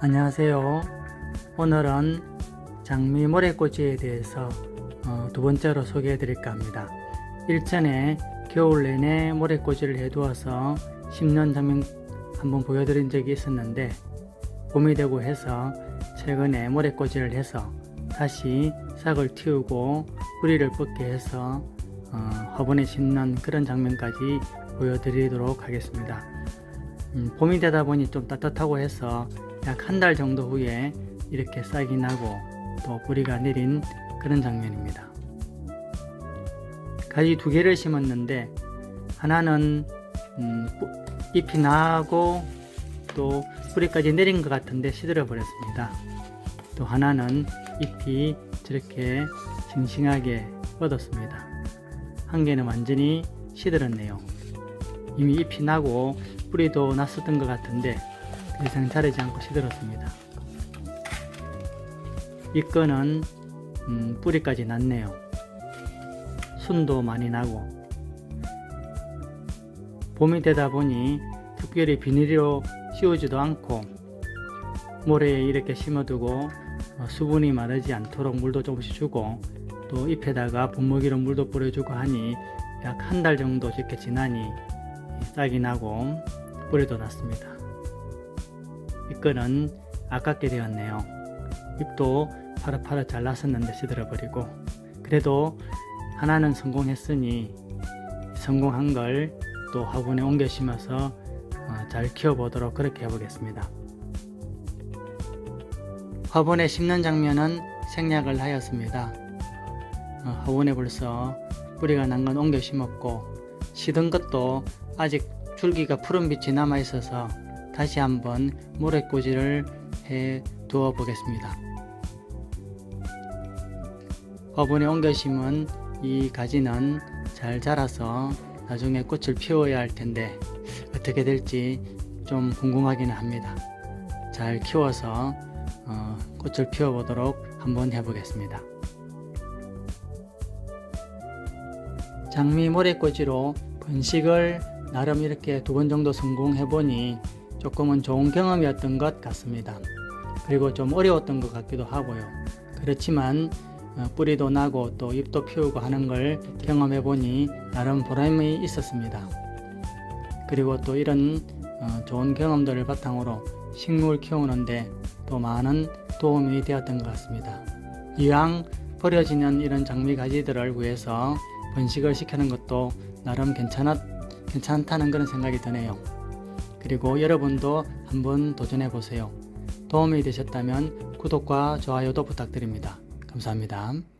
안녕하세요. 오늘은 장미 모래꽃에 대해서 어, 두 번째로 소개해 드릴까 합니다. 일전에 겨울 내내 모래꽂이를 해두어서 10년 장면 한번 보여드린 적이 있었는데 봄이 되고 해서 최근에 모래꽂이를 해서 다시 싹을 틔우고 뿌리를 뻗게 해서 어, 화분에 심는 그런 장면까지 보여드리도록 하겠습니다. 음, 봄이 되다 보니 좀 따뜻하고 해서 약 한 달 정도 후에 이렇게 싹이 나고 또 뿌리가 내린 그런 장면입니다. 가지 두 개를 심었는데 하나는 음, 뿌- 잎이 나고 또 뿌리까지 내린 것 같은데 시들어 버렸습니다. 또 하나는 잎이 저렇게 싱싱하게 뻗었습니다. 한 개는 완전히 시들었네요. 이미 잎이 나고 뿌리도 났었던 것 같은데 더 이상 자르지 않고 시들었습니다. 이 건은 음, 뿌리까지 났네요. 순도 많이 나고 봄이 되다 보니 특별히 비닐로 씌우지도 않고 모래에 이렇게 심어두고 어, 수분이 마르지 않도록 물도 조금씩 주고 또 잎에다가 분무기로 물도 뿌려주고 하니 약 한 달 정도 이렇게 지나니 싹이 나고 뿌리도 났습니다. 이 건은 아깝게 되었네요. 잎도 파릇파릇 잘 났었는데 시들어버리고 그래도 하나는 성공했으니 성공한 걸 또 화분에 옮겨 심어서 어, 잘 키워보도록 그렇게 해보겠습니다. 화분에 심는 장면은 생략을 하였습니다. 어, 화분에 벌써 뿌리가 난 건 옮겨 심었고 시든 것도 아직 줄기가 푸른 빛이 남아 있어서 다시 한번 모래꽂이를 해 두어 보겠습니다. 화분에 옮겨 심은 이 가지는 잘 자라서 나중에 꽃을 피워야 할 텐데 어떻게 될지 좀 궁금하기는 합니다. 잘 키워서 어, 꽃을 피워보도록 한번 해보겠습니다. 장미 모래꽂이로 번식을 나름 이렇게 두 번 정도 성공해보니 조금은 좋은 경험이었던 것 같습니다. 그리고 좀 어려웠던 것 같기도 하고요. 그렇지만 어, 뿌리도 나고 또 잎도 피우고 하는 걸 경험해보니 나름 보람이 있었습니다. 그리고 또 이런 어, 좋은 경험들을 바탕으로 식물 키우는데 또 많은 도움이 되었던 것 같습니다. 이왕 버려지는 이런 장미 가지들을 위해서 번식을 시키는 것도 나름 괜찮았, 괜찮다는 그런 생각이 드네요. 그리고 여러분도 한번 도전해 보세요. 도움이 되셨다면 구독과 좋아요도 부탁드립니다. 감사합니다.